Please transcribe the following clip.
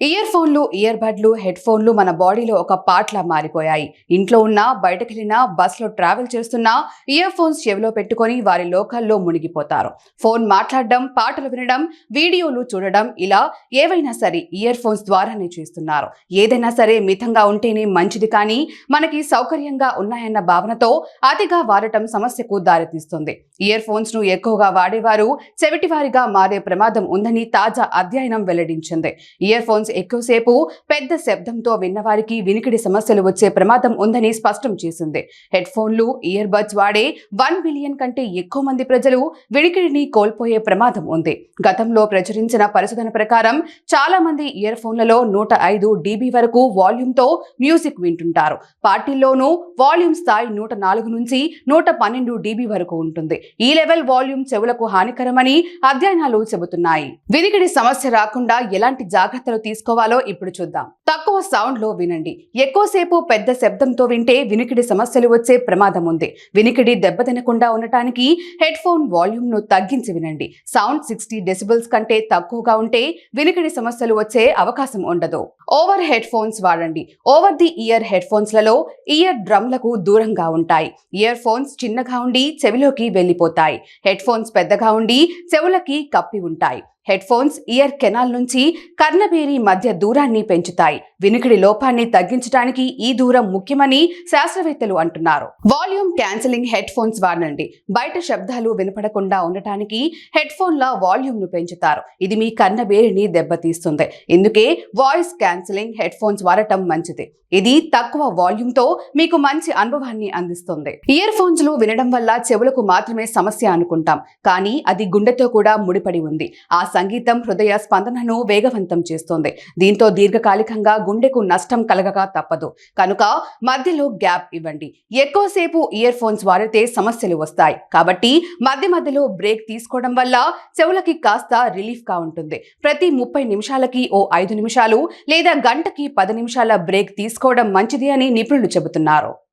Year ఫోన్లు year బడ్లు head ఫోన్లు మన బాడీలో ఒక పార్ట్లా మారిపోయాయి. ఇంట్లో ఉన్నా బయటకెళ్ళినా బస్సులో ట్రావెల్ చేస్తున్నా ఇయర్ ఫోన్స్ చెవిలో పెట్టుకొని వారి లోకల్లో మునిగిపోతారు. ఫోన్ మాట్లాడడం పాటలు వినడం వీడియోలు చూడడం ఇలా ఏవైనా సరే ఇయర్ ఫోన్స్ ద్వారానే చేస్తున్నారు. ఏదైనా సరే మితంగా ఉంటేనే మంచిది కానీ మనకి సౌకర్యంగా ఉన్నాయన్న భావనతో అతిగా వాడటం సమస్యకు దారితీస్తుంది. ఇయర్ ఫోన్స్ను ఎక్కువగా వాడేవారు చెవిటివారిగా మారే ప్రమాదం ఉందని తాజా అధ్యయనం వెల్లడించింది. ఇయర్ ఫోన్స్ ఎక్కువసేపు పెద్ద శబ్దంతో విన్నవారికి వినికిడి సమస్యలు వచ్చే ప్రమాదం ఉందని స్పష్టం చేసింది. హెడ్ ఫోన్లు ఇయర్ బడ్స్ వాడే వన్ బిలియన్ కంటే ఎక్కువ మంది ప్రజలు వినికిడిని కోల్పోయే ప్రమాదం ఉంది. గతంలో ప్రచురించిన పరిశోధన ప్రకారం చాలా మంది ఇయర్ ఫోన్లలో నూట ఐదు డీబీ వరకు వాల్యూమ్తో మ్యూజిక్ వింటుంటారు. పార్టీల్లోనూ వాల్యూమ్ స్థాయి నూట నాలుగు నుంచి నూట పన్నెండు డీబీ వరకు ఉంటుంది. ఈ లెవెల్ వాల్యూమ్ చెవులకు హానికరమని అధ్యయనాలు చెబుతున్నాయి. వినికిడి సమస్య రాకుండా ఎలాంటి జాగ్రత్తలు తీసుకోవాలో ఇప్పుడు చూద్దాం. తక్కువ సౌండ్లో వినండి. ఎక్కువసేపు పెద్ద శబ్దంతో వింటే వినికిడి సమస్యలు వచ్చే ప్రమాదం ఉంది. వినికిడి దెబ్బతినకుండా ఉండటానికి హెడ్ ఫోన్ వాల్యూమ్ను తగ్గించి వినండి. సౌండ్ సిక్స్టీ డెసిబుల్స్ కంటే తక్కువగా ఉంటే వినికిడి సమస్యలు వచ్చే అవకాశం ఉండదు. ఓవర్ హెడ్ ఫోన్స్ వాడండి. ఓవర్ ది ఇయర్ హెడ్ ఫోన్స్లలో ఇయర్ డ్రమ్లకు దూరంగా ఉంటాయి. ఇయర్ ఫోన్స్ చిన్నగా ఉండి చెవిలోకి వెళ్ళిపోతాయి. హెడ్ ఫోన్స్ పెద్దగా ఉండి చెవులకి కప్పి ఉంటాయి. హెడ్ ఫోన్స్ ఇయర్ కెనాల్ నుంచి కర్ణబేరి మధ్య దూరాన్ని పెంచుతాయి. వినికిడి లోపాన్ని తగ్గించడానికి ఈ దూరం ముఖ్యమని శాస్త్రవేత్తలు అంటున్నారు. వాల్యూమ్ క్యాన్సిలింగ్ హెడ్ ఫోన్స్ వాడండి. బయట శబ్దాలు వినపడకుండా ఉండటానికి హెడ్ ఫోన్ల వాల్యూమ్ను పెంచుతారు. ఇది మీ కర్ణబేరిని దెబ్బతీస్తుంది. ఇందుకే వాయిస్ క్యాన్సిలింగ్ హెడ్ ఫోన్స్ వాడటం మంచిది. ఇది తక్కువ వాల్యూమ్తో మీకు మంచి అనుభవాన్ని అందిస్తుంది. ఇయర్ ఫోన్స్లు వినడం వల్ల చెవులకు మాత్రమే సమస్య అనుకుంటాం. కానీ అది గుండెతో కూడా ముడిపడి ఉంది. ఆ సంగీతం హృదయ స్పందనను వేగవంతం చేస్తుంది. దీంతో దీర్ఘకాలికంగా గుండెకు నష్టం కలగక తప్పదు. కనుక మధ్యలో గ్యాప్ ఇవ్వండి. ఎక్కువసేపు ఇయర్ ఫోన్స్ వాడితే సమస్యలు వస్తాయి. కాబట్టి మధ్య మధ్యలో బ్రేక్ తీసుకోవడం వల్ల చెవులకి కాస్త రిలీఫ్గా ఉంటుంది. ప్రతి ముప్పై నిమిషాలకి ఓ ఐదు నిమిషాలు లేదా గంటకి పది నిమిషాల బ్రేక్ తీసుకోవడం మంచిది అని నిపుణులు చెబుతున్నారు.